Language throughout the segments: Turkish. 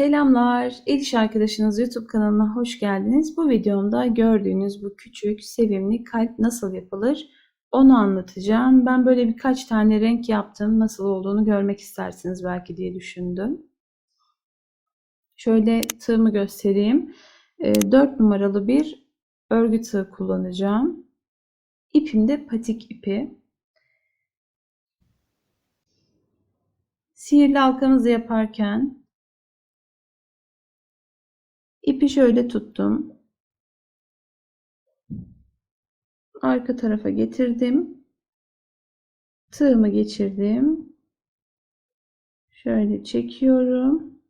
Selamlar, El İş Arkadaşınız YouTube kanalına hoş geldiniz. Bu videomda gördüğünüz bu küçük, sevimli kalp nasıl yapılır onu anlatacağım. Ben böyle birkaç tane renk yaptım. Nasıl olduğunu görmek istersiniz belki diye düşündüm. Şöyle tığımı göstereyim. 4 numaralı bir örgü tığ kullanacağım. İpim de patik ipi. Sihirli halkamızı yaparken ipi şöyle tuttum. Arka tarafa getirdim. Tığımı geçirdim. Şöyle çekiyorum.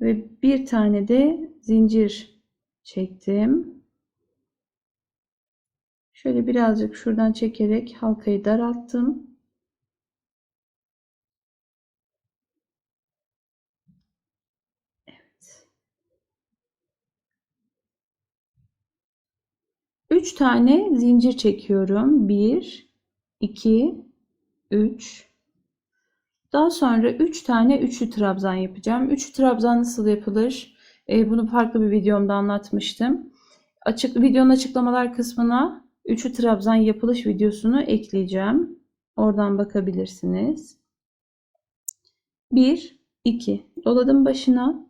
Ve bir tane de zincir çektim. Şöyle birazcık şuradan çekerek halkayı daralttım. Evet. 3 tane zincir çekiyorum. 1 2 3 Daha sonra 3 tane üçlü trabzan yapacağım. Üçlü trabzan nasıl yapılır? Ee, bunu farklı bir videomda anlatmıştım. Açık videonun açıklamalar kısmına üçlü trabzan yapılış videosunu ekleyeceğim. Oradan bakabilirsiniz. 1 2 doladım başına.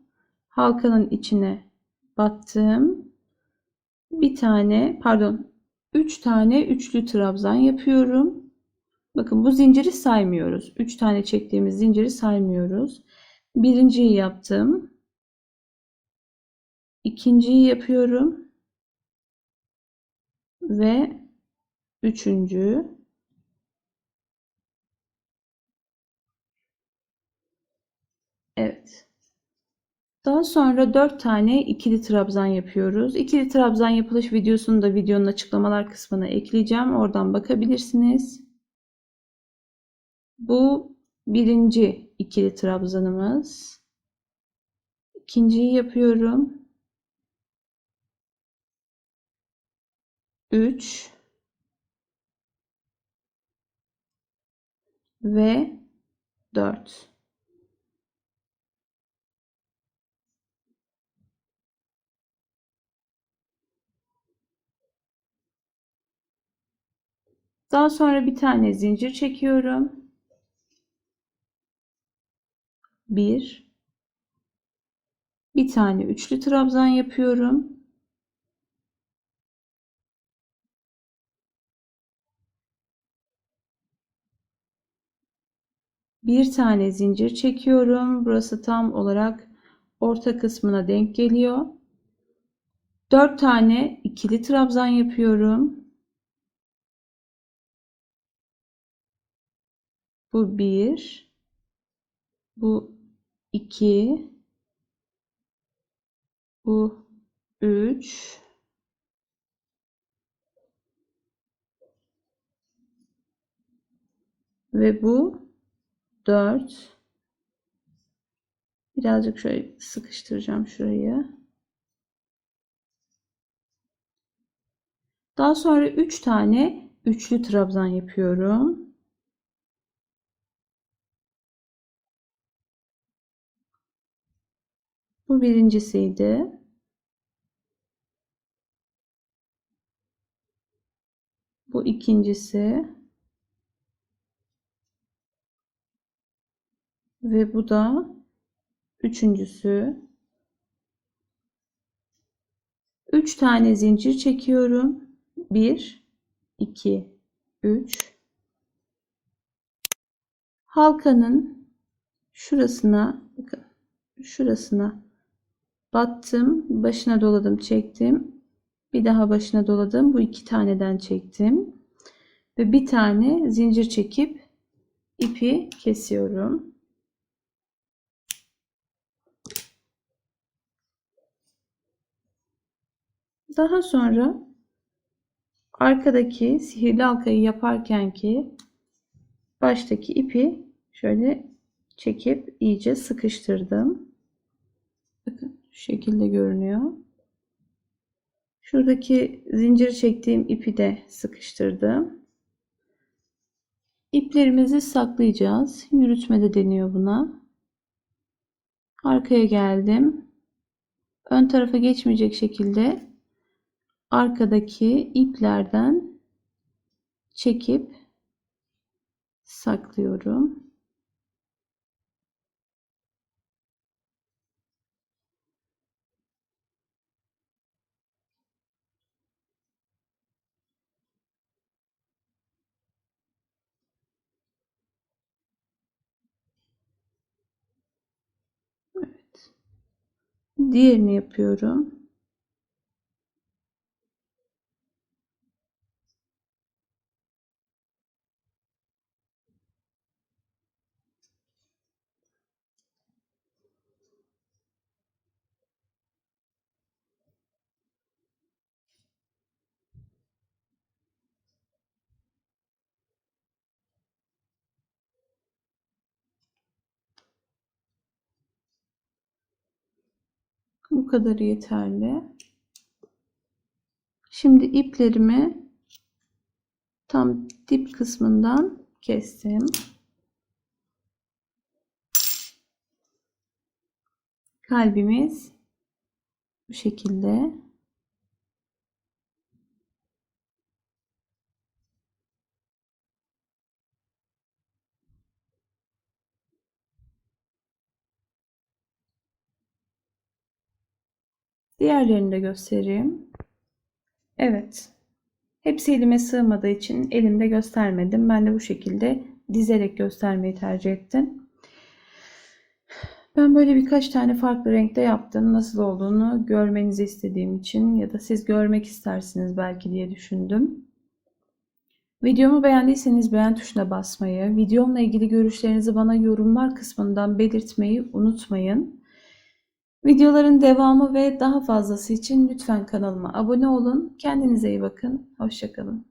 Halkanın içine battım. Bir tane, pardon, 3 tane üçlü trabzan yapıyorum. Bakın bu zinciri saymıyoruz. 3 tane çektiğimiz zinciri saymıyoruz. Birinciyi yaptım. İkinciyi yapıyorum. Ve üçüncü. Evet. Daha sonra 4 tane ikili trabzan yapıyoruz. İkili trabzan yapılış videosunu da videonun açıklamalar kısmına ekleyeceğim. Oradan bakabilirsiniz. Bu birinci ikili trabzanımız. İkinciyi yapıyorum. 3 ve 4. Daha sonra bir tane zincir çekiyorum. 1 bir tane üçlü trabzan yapıyorum. Bir tane zincir çekiyorum. Burası tam olarak orta kısmına denk geliyor. 4 tane ikili trabzan yapıyorum. Bu 1 bu 2 bu 3 ve bu 4 birazcık şöyle sıkıştıracağım şurayı. Daha sonra 3 tane üçlü trabzan yapıyorum. Bu birincisiydi. Bu ikincisi. Ve bu da üçüncüsü. Üç tane zincir çekiyorum. Bir, iki, üç. Halkanın şurasına bakın şurasına battım başına doladım çektim. Bir daha başına doladım bu iki taneden çektim. Ve bir tane zincir çekip ipi kesiyorum. Daha sonra arkadaki sihirli halkayı yaparken ki baştaki ipi şöyle çekip iyice sıkıştırdım. Bakın şu şekilde görünüyor. Şuradaki zincir çektiğim ipi de sıkıştırdım. İplerimizi saklayacağız. Yürütme de deniyor buna. Arkaya geldim. Ön tarafa geçmeyecek şekilde arkadaki iplerden çekip saklıyorum. Diğerini yapıyorum. Bu kadar yeterli. Şimdi iplerimi tam dip kısmından kestim. Kalbimiz bu şekilde. Diğerlerini de göstereyim. Evet. Hepsi elime sığmadığı için elimde göstermedim. Ben de bu şekilde dizerek göstermeyi tercih ettim. Ben böyle birkaç tane farklı renkte yaptım. Nasıl olduğunu görmenizi istediğim için ya da siz görmek istersiniz belki diye düşündüm. Videomu beğendiyseniz beğen tuşuna basmayı, videomla ilgili görüşlerinizi bana yorumlar kısmından belirtmeyi unutmayın. Videoların devamı ve daha fazlası için lütfen kanalıma abone olun. Kendinize iyi bakın. Hoşçakalın.